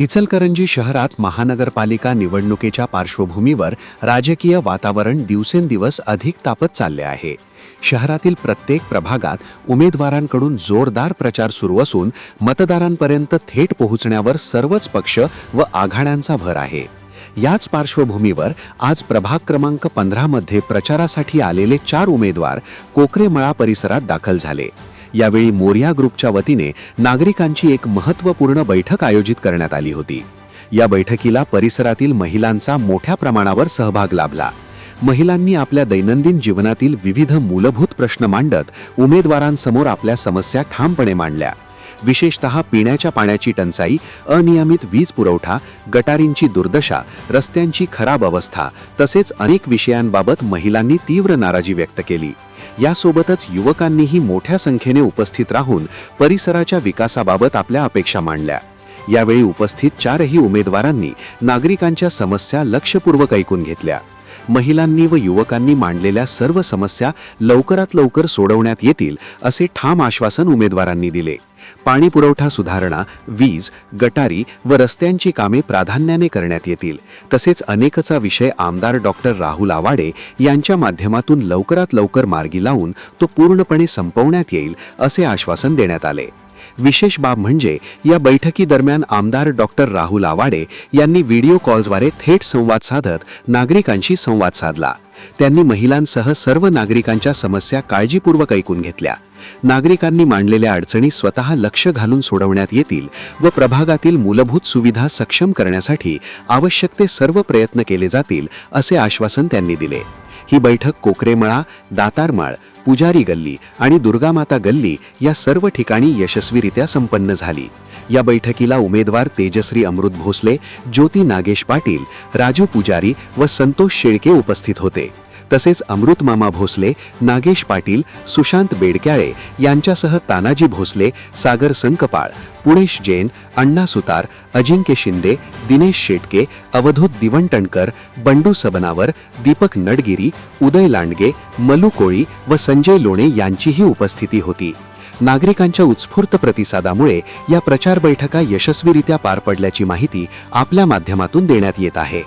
इचलकरंजी शहरात महानगरपालिका निवडणुकीच्या पार्श्वभूमीवर राजकीय वातावरण दिवसेंदिवस अधिक तापत चालले आहे. शहरातील प्रत्येक प्रभागात उमेदवारांकडून जोरदार प्रचार सुरू असून मतदारांपर्यंत थेट पोहोचण्यावर सर्वच पक्ष व आघाड्यांचा भर आहे. याच पार्श्वभूमीवर आज प्रभाग क्रमांक पंधरामध्ये प्रचारासाठी आलेले चार उमेदवार कोकरेमळा परिसरात दाखल झाले. यावेळी मोर्या ग्रुपच्या वतीने नागरिकांची एक महत्त्वपूर्ण बैठक आयोजित करण्यात आली होती. या बैठकीला परिसरातील महिलांचा मोठ्या प्रमाणावर सहभाग लाभला. महिलांनी आपल्या दैनंदिन जीवनातील विविध मूलभूत प्रश्न मांडत उमेदवारांसमोर आपल्या समस्या ठामपणे मांडल्या. विशेषतः पिण्याच्या पाण्याची टंचाई अनियमित वीज पुरवठा गटारींची दुर्दशा रस्त्यांची खराब अवस्था तसेच अनेक विषयांबाबत महिलांनी तीव्र नाराजी व्यक्त केली. यासोबतच युवकांनीही मोठ्या संख्येने उपस्थित राहून परिसराच्या विकासाबाबत आपल्या अपेक्षा मांडल्या. यावेळी उपस्थित चारही उमेदवारांनी नागरिकांच्या समस्या लक्षपूर्वक ऐकून घेतल्या. महिलांनी व युवकांनी मांडलेल्या सर्व समस्या लवकरात लवकर सोडवण्यात येतील असे ठाम आश्वासन उमेदवारांनी दिले. पाणी पुरवठा सुधारणा वीज गटारी व रस्त्यांची कामे प्राधान्याने करण्यात येतील. तसेच अनेकचा विषय आमदार डॉक्टर राहुल आवाडे यांच्या माध्यमातून लवकरात लवकर मार्गी लावून तो पूर्णपणे संपवण्यात येईल असे आश्वासन देण्यात आले. विशेष बाब म्हणजे या बैठकीदरम्यान आमदार डॉक्टर राहुल आवाडे यांनी व्हिडिओ कॉलद्वारे थेट संवाद साधत नागरिकांशी संवाद साधला. त्यांनी महिलांसह सर्व नागरिकांच्या समस्या काळजीपूर्वक ऐकून घेतल्या. नागरिकांनी मांडलेल्या अडचणी स्वतः लक्ष घालून सोडवण्यात येतील व प्रभागातील मूलभूत सुविधा सक्षम करण्यासाठी आवश्यक ते सर्व प्रयत्न केले जातील असे आश्वासन त्यांनी दिले. ही बैठक कोकरेमळा दातारमाळ पुजारी गल्ली आणि दुर्गामाता गल्ली या सर्व ठिकाणी यशस्वीरित्या संपन्न झाली. या बैठकीला उमेदवार तेजश्री अमृत भोसले ज्योती नागेश पाटील राजू पुजारी व संतोष शेळके उपस्थित होते. तसेच अमृतमामा भोसले नागेश पाटील सुशांत बेडक्याळे यांच्यासह तानाजी भोसले सागर संकपाळ पुणेश जैन अण्णा सुतार अजिंक्य शिंदे दिनेश शेटके अवधूत दिवंटणकर बंडू सबनावर दीपक नडगिरी उदय लांडगे मलू कोळी व संजय लोणे यांचीही उपस्थिती होती. नागरिकांच्या उत्स्फूर्त प्रतिसादामुळे या प्रचार बैठका यशस्वीरित्या पार पडल्याची माहिती आपल्या माध्यमातून देण्यात येत आहे.